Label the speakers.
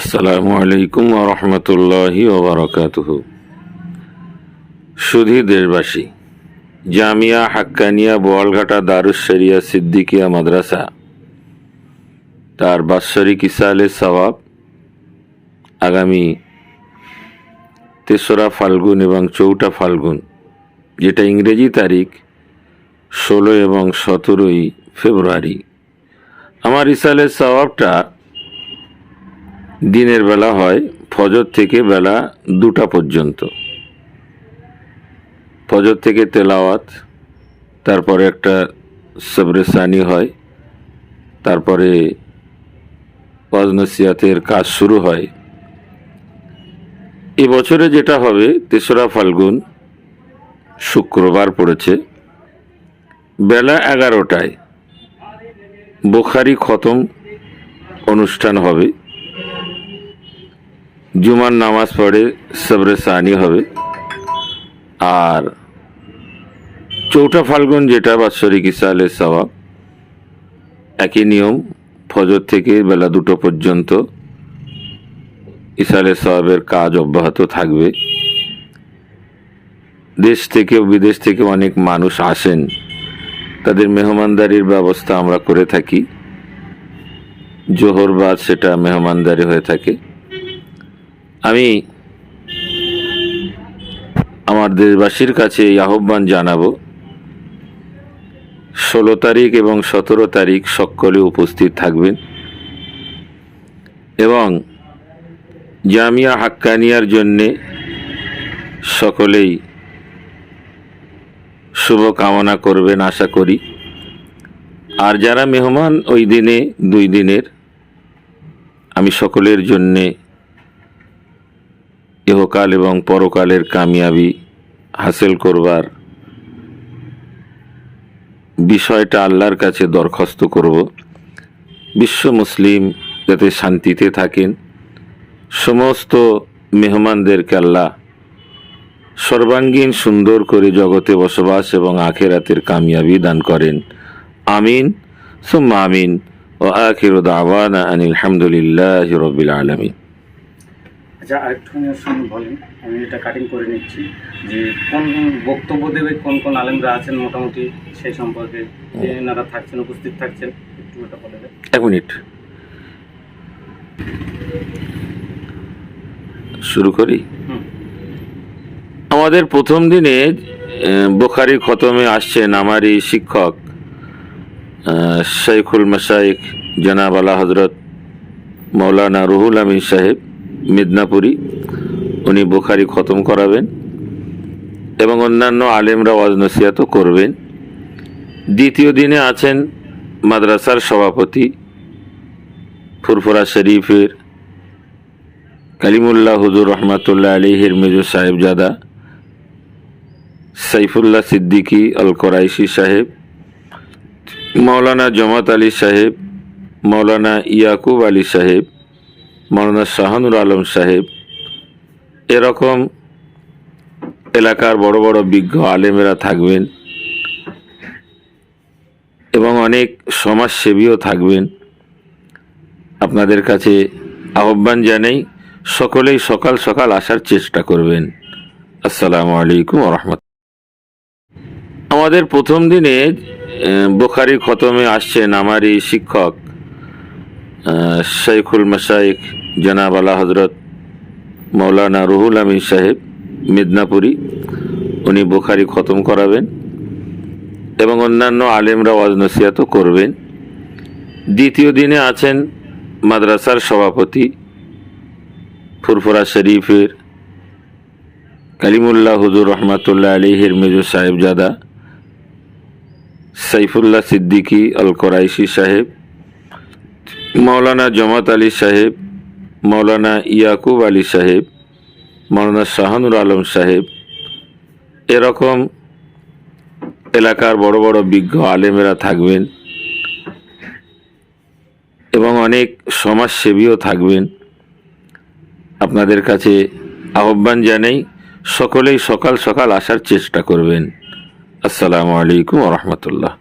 Speaker 1: আসসালামু আলাইকুম রহমতুল্লাহি ওবরাকাতুহ সুধী দেশবাসী, জামিয়া হাক্কানিয়া বোয়ালঘাটা দারুস শরিয়া সিদ্দিকিয়া মাদ্রাসা, তার বাৎসরিক ইসালে সওয়াব আগামী তেসরা ফাল্গুন এবং চৌঠা ফাল্গুন, যেটা ইংরেজি তারিখ ষোলো এবং সতেরোই ফেব্রুয়ারি। আমার ইসালের সওয়াবটা দিনের বেলা হয়, ফজর থেকে বেলা দুটা পর্যন্ত। ফজর থেকে তেলাওয়াত, তারপরে একটা সবরেসানি হয়, তারপরে ওয়াজনসিয়াতের কাজ শুরু হয়। এবছরে যেটা হবে, তেসরা ফাল্গুন শুক্রবার পড়েছে। বেলা এগারোটায় বোখারি খতম অনুষ্ঠান হবে। জুমার নামাজ পড়ে সবরে সানি হবে। আর চৌঠা ফাল্গুন যেটা বাৎসরিক ইসালে সওয়াব, একই নিয়ম, ফজর থেকে বেলা দুটো পর্যন্ত ইসালে সওয়াবের কাজ অব্যাহত থাকবে। দেশ থেকে বিদেশ থেকে অনেক মানুষ আসেন। তাদের মেহমানদারির ব্যবস্থা আমরা করে থাকি। জোহর বাদ সেটা মেহমানদারি হয়ে থাকে। আমি আমার দেশবাসীর কাছে এই আহ্বান জানাব। ষোলো তারিখ এবং সতেরো তারিখ সকলে উপস্থিত থাকবেন এবং জামিয়া হাক্কানিয়ার জন্যে সকলেই শুভ কামনা করবেন আশা করি। আর যারা মেহমান ওই দিনে, দুই দিনের, আমি সকলের জন্যে ইহকাল এবং পরকালের কামিয়াবি হাসিল করবার বিষয়টা আল্লাহর কাছে দরখাস্ত করব। বিশ্ব মুসলিম যাতে শান্তিতে থাকেন। সমস্ত মেহমানদেরকে আল্লাহ সর্বাঙ্গীন সুন্দর করে জগতে বসবাস এবং আখেরাতের কামিয়াবি দান করেন। আমিন। সুম্মা আমিন। ও আখির দাওয়ানা আনিল হামদুলিল্লাহ রবিল আলমিন।
Speaker 2: আচ্ছা আরেকটুখানি শুনুন বলেন আমি এটা কাটিং করে নিচ্ছি যে কোন বক্তব্য দেবে কোন কোন আলেমরা আছেন মোটামুটি সেই সম্পর্কে যে এনারা থাকছেন উপস্থিত থাকছেন একটু এটা বলে দেন।
Speaker 1: এক মিনিট। শুরু করি? আমাদের প্রথম দিনে বোখারি খতমে আসছেন আমার এই শিক্ষক আহ, শাইখুল মাসাইক জনাব আলা হজরত মৌলানা রুহুল আমিন সাহেব। মিদনাপুরি, উনি বোখারি খতম করাবেন এবং অন্যান্য আলেমরা ওয়াজ নসিহাতও করবেন। দ্বিতীয় দিনে আছেন মাদ্রাসার সভাপতি ফুরফুরা শরীফের কালিমুল্লাহ হুজুর রহমাতুল্লাহ আলিহির মেজর সাহেবজাদা, সাইফুল্লাহ সিদ্দিকী আল কোরাইশি সাহেব মৌলানা জমাত আলী সাহেব মৌলানা ইয়াকুব আলী সাহেব মৌলানা শাহানুর আলম সাহেব এরকম এলাকার বড় বড় বিজ্ঞ আলেমেরা থাকবেন এবং অনেক সমাজসেবীও থাকবেন। আপনাদের কাছে আহ্বান জানাই সকলেই সকাল সকাল আসার চেষ্টা করবেন। আসসালামু আলাইকুম রহমত আমাদের প্রথম দিনে বোখারি খতমে আসছেন আমার এই শিক্ষক আহ, শাইখুল মাসাইক জনাব আলা হজরত মৌলানা রুহুল আমিন সাহেব, মিদনাপুরি। উনি বুখারি খতম করাবেন এবং অন্যান্য আলেমরা ওয়াজ নসিহাতও করবেন। দ্বিতীয় দিনে আছেন মাদ্রাসার সভাপতি ফুরফুরা শরীফের কালিমুল্লাহ হুজুর রহমাতুল্লাহ আলিহির মেজর সাহেবজাদা সাইফুল্লাহ সিদ্দিকী আল কোরাইশি সাহেব মৌলানা জমাত আলী সাহেব মৌলানা ইয়াকুব আলী সাহেব, মৌলানা শাহানুর আলম সাহেব, এরকম এলাকার বড় বড় বিজ্ঞ আলেমেরা থাকবেন এবং অনেক সমাজসেবীও থাকবেন। আপনাদের কাছে আহ্বান জানাই, সকলেই সকাল সকাল আসার চেষ্টা করবেন। আসসালামু আলাইকুম রহমতুল্লাহ।